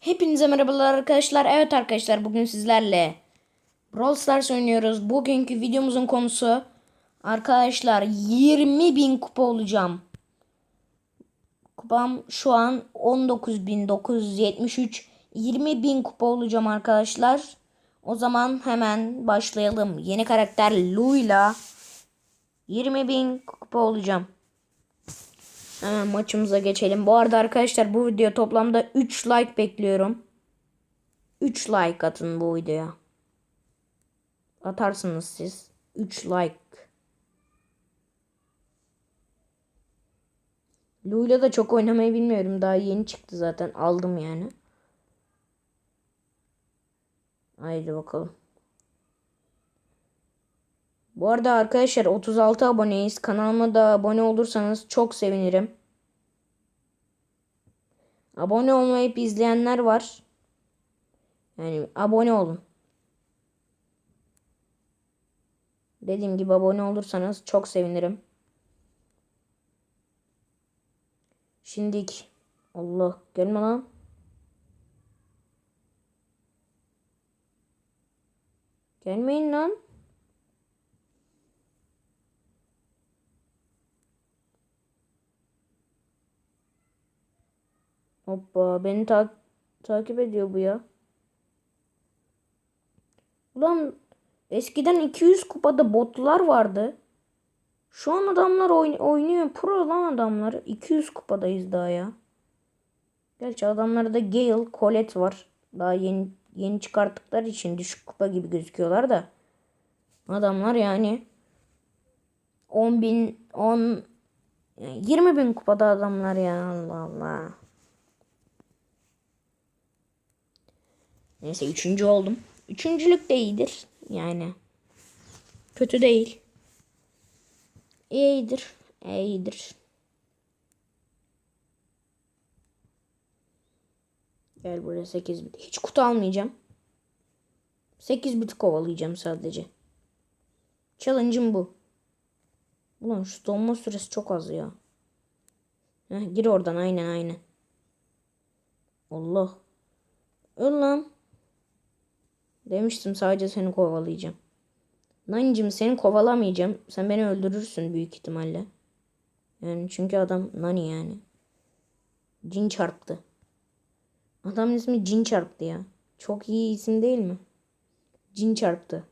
Hepinize merhabalar arkadaşlar. Evet arkadaşlar bugün sizlerle Brawl Stars oynuyoruz. Bugünkü videomuzun konusu arkadaşlar 20.000 kupa olacağım. Kupam şu an 19.973 20.000 kupa olacağım arkadaşlar. O zaman hemen başlayalım. Yeni karakter Lu'yla 20.000 kupa olacağım. Hemen maçımıza geçelim. Bu arada arkadaşlar bu video toplamda 3 like bekliyorum. 3 like atın bu videoya. Atarsınız siz. 3 like. Luyla da çok oynamayı bilmiyorum. Daha yeni çıktı zaten. Aldım yani. Haydi bakalım. Bu arada arkadaşlar 36 aboneyiz. Kanalıma da abone olursanız çok sevinirim. Abone olmayıp izleyenler var. Yani abone olun. Dediğim gibi abone olursanız çok sevinirim. Şimdik. Allah gelme lan. Gelmeyin lan. Hoppa beni ta takip ediyor bu ya. Ulan eskiden 200 kupada botlar vardı. Şu an adamlar oyn oynuyor. Pro lan adamlar. 200 kupadayız daha ya. Gerçi adamlarda Gale, Colette var. Daha yeni yeni çıkarttıkları için düşük kupa gibi gözüküyorlar da. Adamlar yani 10 bin 10 20 bin kupada adamlar ya Allah Allah. Neyse üçüncü oldum. Üçüncülük de iyidir. Yani. Kötü değil. İyidir. İyidir. Gel buraya 8 bit. Hiç kutu almayacağım. 8 bit kovalayacağım sadece. Challenge'ım bu. Ulan şu donma süresi çok az ya. Heh, gir oradan aynen aynen. Allah. Öl lan. Demiştim sadece seni kovalayacağım. Nani'cim seni kovalamayacağım. Sen beni öldürürsün büyük ihtimalle. Yani çünkü adam Nani yani. Cin çarptı. Adamın ismi Cin çarptı ya. Çok iyi isim değil mi? Cin çarptı.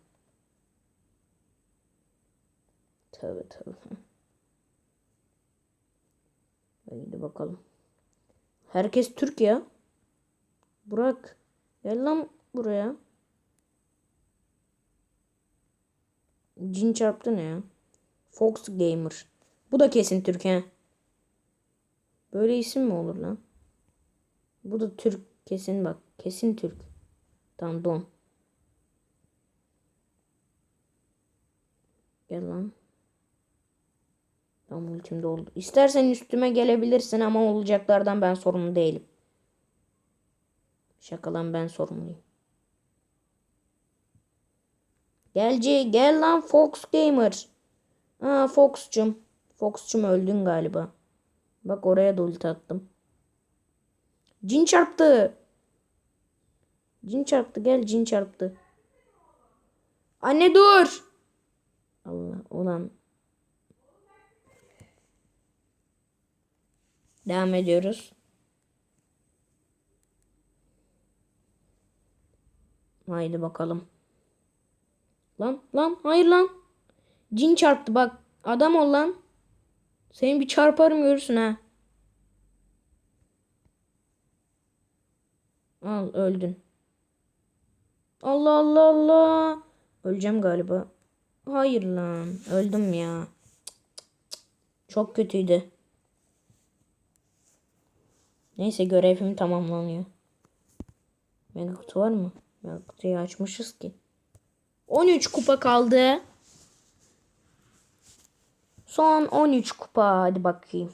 Tövbe tövbe. Haydi bakalım. Herkes Türk ya. Burak. Gel lan buraya. Cin çarptı ne ya? Fox Gamer. Bu da kesin Türk he. Böyle isim mi olur lan? Bu da Türk kesin bak. Kesin Türk. Tamam don. Gel lan. Tamam ultim doldu. İstersen üstüme gelebilirsin ama olacaklardan ben sorumlu değilim. Şakalan ben sorumluyum. Gelci gel lan Fox Gamer. Aa Fox'cum. Fox'cum öldün galiba. Bak oraya da ulti attım. Cin çarptı. Cin çarptı gel cin çarptı. Anne dur. Allah ulan. Devam ediyoruz. Haydi bakalım. Lan lan hayır lan. Cin çarptı bak. Adam ol lan. Seni bir çarparım görürsün ha. Al öldün. Allah Allah Allah. Öleceğim galiba. Hayır lan. Öldüm ya. Çok kötüydü. Neyse görevim tamamlanıyor. Mega kutu var mı? Mega kutuyu açmışız ki. 13 kupa kaldı. Son 13 kupa. Hadi bakayım.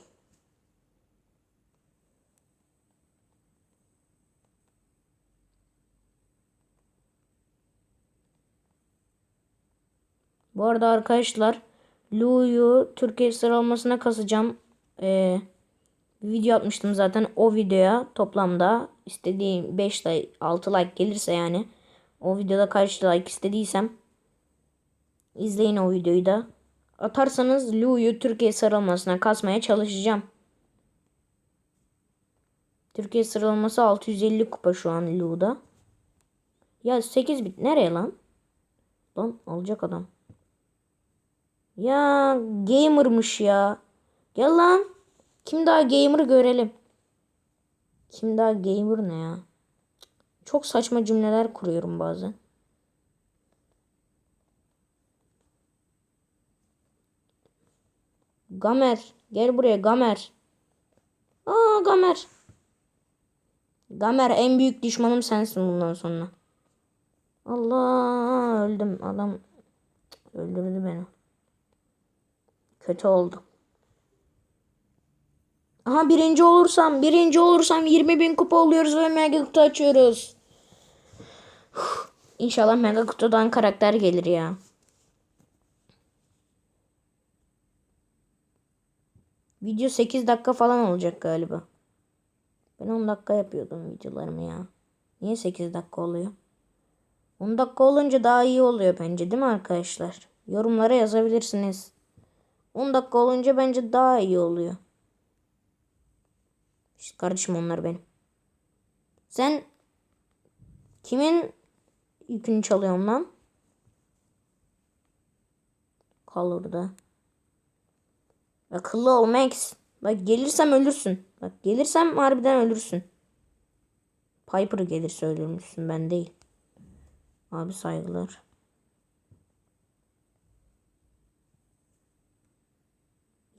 Bu arada arkadaşlar Lu'yu Türkiye sıralamasına kasacağım. Ee, video atmıştım zaten. O videoya toplamda istediğim 5 like 6 like gelirse yani o videoda kaç like istediysem izleyin o videoyu da. Atarsanız Lu'yu Türkiye sıralamasına kasmaya çalışacağım. Türkiye sıralaması 650 kupa şu an Lu'da. Ya 8 bit nereye lan? Lan alacak adam. Ya gamer'mış ya. Gel lan. Kim daha gamer görelim. Kim daha gamer ne ya? Çok saçma cümleler kuruyorum bazen. Gamer. Gel buraya Gamer. Aa Gamer. Gamer en büyük düşmanım sensin bundan sonra. Allah öldüm adam öldürdü beni. Kötü oldu. Aha birinci olursam birinci olursam 20 bin kupa oluyoruz ve mega kutu açıyoruz. Uf, İnşallah mega kutudan karakter gelir ya. Video 8 dakika falan olacak galiba. Ben 10 dakika yapıyordum videolarımı ya. Niye 8 dakika oluyor? 10 dakika olunca daha iyi oluyor bence değil mi arkadaşlar? Yorumlara yazabilirsiniz. 10 dakika olunca bence daha iyi oluyor. İşte kardeşim onlar benim. Sen kimin yükünü çalıyorsun lan? Kal orada. Akıllı ol Max. Bak gelirsem ölürsün. Bak gelirsem harbiden ölürsün. Piper gelirse ölürmüşsün ben değil. Abi saygılar.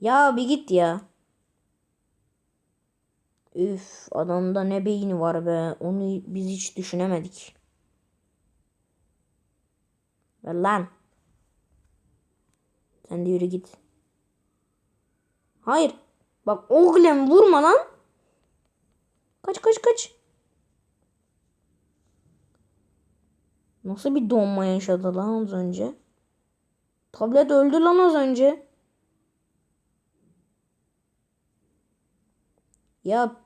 Ya bir git ya. Üf adamda ne beyni var be. Onu biz hiç düşünemedik. Ver lan. Sen de yürü git. Hayır. Bak oğlum vurma lan. Kaç kaç kaç. Nasıl bir donma yaşadı lan az önce? Tablet öldü lan az önce. Ya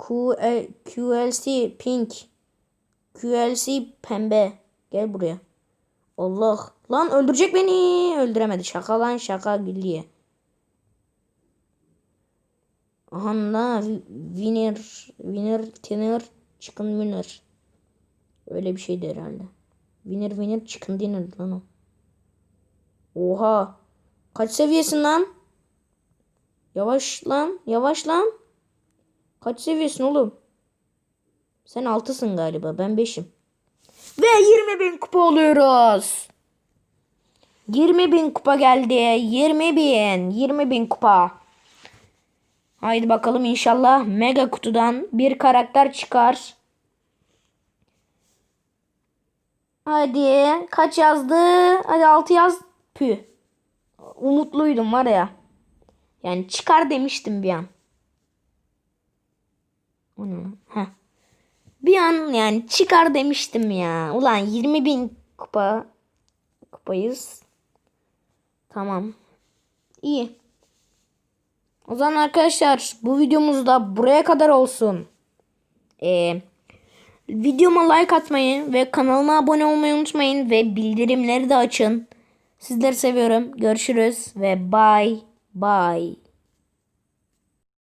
QL, QLC pink. QLC pembe. Gel buraya. Allah. Lan öldürecek beni. Öldüremedi. Şaka lan şaka gülüyor. Aha winner, winner, tinner, chicken winner. Öyle bir şeydi herhalde. Winner, winner, chicken dinner lan o. Oha. Kaç seviyesin lan? Yavaş lan, yavaş lan. Kaç seviyesin oğlum? Sen altısın galiba, ben beşim. Ve 20 bin kupa oluyoruz. 20 bin kupa geldi. 20 bin. 20 bin kupa. Haydi bakalım inşallah mega kutudan bir karakter çıkar. Hadi kaç yazdı? Hadi 6 yaz. Pü. Umutluydum var ya. Yani çıkar demiştim bir an. O ne? Heh. Bir an yani çıkar demiştim ya. Ulan 20 bin kupa kupayız. Tamam. İyi. O zaman arkadaşlar bu videomuz da buraya kadar olsun. Ee, videoma like atmayı ve kanalıma abone olmayı unutmayın ve bildirimleri de açın. Sizleri seviyorum. Görüşürüz ve bye bye.